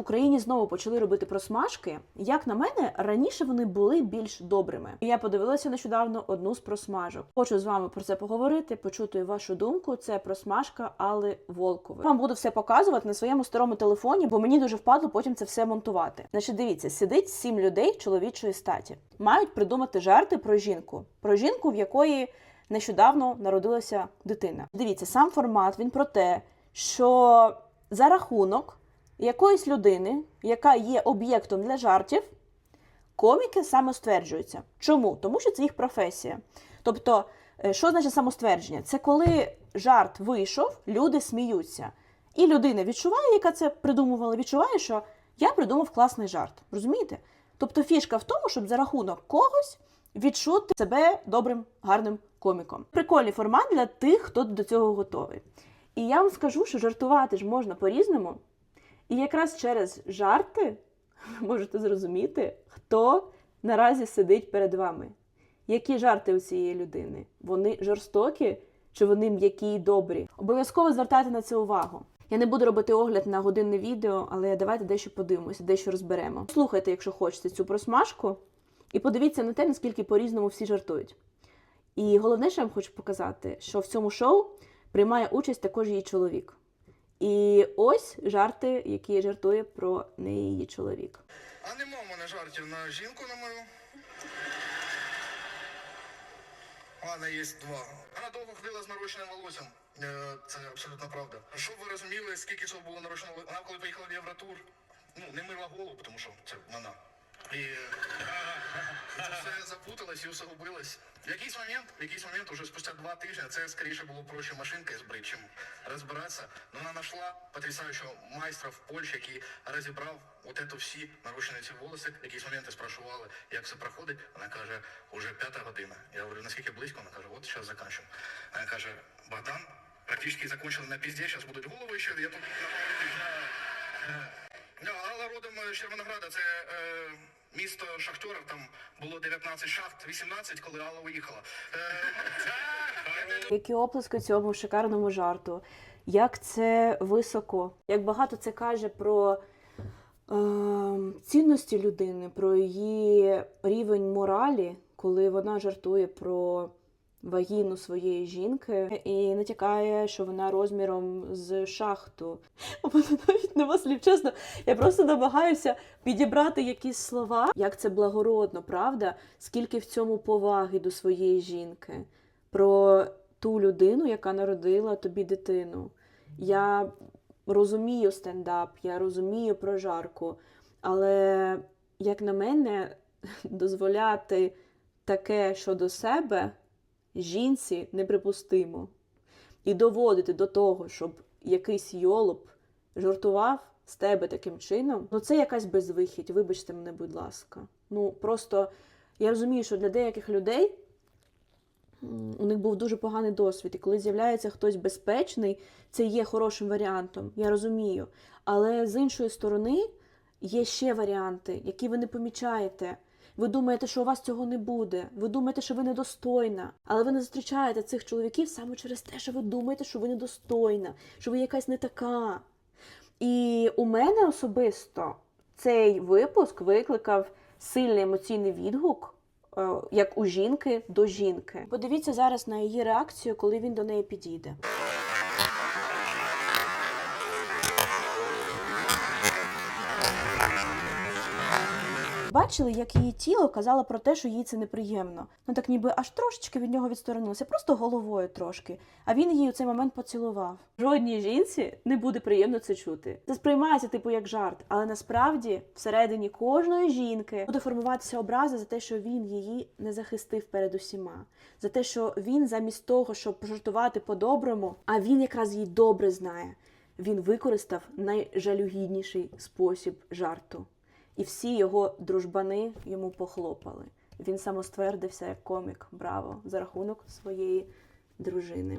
Україні знову почали робити просмажки, як на мене, раніше вони були більш добрими. Я подивилася нещодавно одну з просмажок. Хочу з вами про це поговорити, почути вашу думку. Це просмажка Алли Волкової. Вам буду все показувати на своєму старому телефоні, бо мені дуже впадло потім це все монтувати. Значить, дивіться, сидить сім людей чоловічої статі. Мають придумати жарти про жінку, про жінку, в якої нещодавно народилася дитина. Дивіться, сам формат він про те, що за рахунок якоїсь людини, яка є об'єктом для жартів, коміки самостверджуються. Чому? Тому що це їх професія. Тобто, е, що значить самоствердження? Це коли жарт вийшов, люди сміються. І людина відчуває, яка це придумувала, відчуває, що я придумав класний жарт. Розумієте? Тобто фішка в тому, щоб за рахунок когось відчути себе добрим, гарним коміком. Прикольний формат для тих, хто до цього готовий. І я вам скажу, що жартувати ж можна по-різному. І якраз через жарти ви можете зрозуміти, хто наразі сидить перед вами. Які жарти у цієї людини? Вони жорстокі чи вони м'які і добрі? Обов'язково звертайте на це увагу. Я не буду робити огляд на годинне відео, але давайте дещо подивимося, дещо розберемо. Слухайте, якщо хочете цю просмажку, і подивіться на те, наскільки по-різному всі жартують. І головне, що я вам хочу показати, що в цьому шоу приймає участь також її чоловік. І ось жарти, які жартує про неї її чоловік. А нема в мене жартів на жінку на мою. Ладно, є два. Вона довго ходила з нарощеним волоссям. Е, Це абсолютно правда. Щоб ви розуміли, скільки цього було нарощено. Вона коли поїхала в Євротур, ну, не мила голову, тому що це вона. І це все запуталось і усугубилось. В якийсь момент, в якийсь момент, уже спустя два тижні, це скоріше було проще машинкою збрити, чим розбиратися. Но вона знайшла потрясаючого майстра в Польщі, який розібрав от это всі нарощені ці волоси. В якісь моменти спрашували, як все проходить. Вона каже, уже п'ята година. Я говорю, наскільки близько? Вона каже, от зараз закінчимо. Вона каже, Богдан, практично закончили на пізді, зараз будуть голови ще, я тут на пару тижнів. Алла родом з Червонограда, це е, місто шахтерів, там було 19 шахт, 18, коли Алла уїхала. Е, Які оплески цьому шикарному жарту, як це високо, як багато це каже про е, цінності людини, про її рівень моралі, коли вона жартує про вагіну своєї жінки і натякає, що вона розміром з шахту. Мене навіть нема слів, чесно. Я просто намагаюся підібрати якісь слова. Як це благородно, правда? Скільки в цьому поваги до своєї жінки, про ту людину, яка народила тобі дитину. Я розумію стендап, я розумію прожарку, але, як на мене, дозволяти таке щодо себе жінці неприпустимо. І доводити до того, щоб якийсь йолоп жартував з тебе таким чином, ну це якась безвихідь, вибачте мене, будь ласка. Ну просто я розумію, що для деяких людей у них був дуже поганий досвід, і коли з'являється хтось безпечний, це є хорошим варіантом, я розумію. Але з іншої сторони є ще варіанти, які ви не помічаєте. Ви думаєте, що у вас цього не буде. Ви думаєте, що ви недостойна. Але ви не зустрічаєте цих чоловіків саме через те, що ви думаєте, що ви недостойна, що ви якась не така. І у мене особисто цей випуск викликав сильний емоційний відгук, е, як у жінки до жінки. Подивіться зараз на її реакцію, коли він до неї підійде. Бачили, як її тіло казало про те, що їй це неприємно. Ну так ніби аж трошечки від нього відсторонилося, просто головою трошки. А він її у цей момент поцілував. Жодній жінці не буде приємно це чути. Це сприймається типу як жарт, але насправді всередині кожної жінки буде формуватися образа за те, що він її не захистив перед усіма, за те, що він замість того, щоб пожартувати по-доброму, а він якраз її добре знає. Він використав найжалюгідніший спосіб жарту і всі його дружбани йому похлопали. Він самоствердився як комік, браво, за рахунок своєї дружини.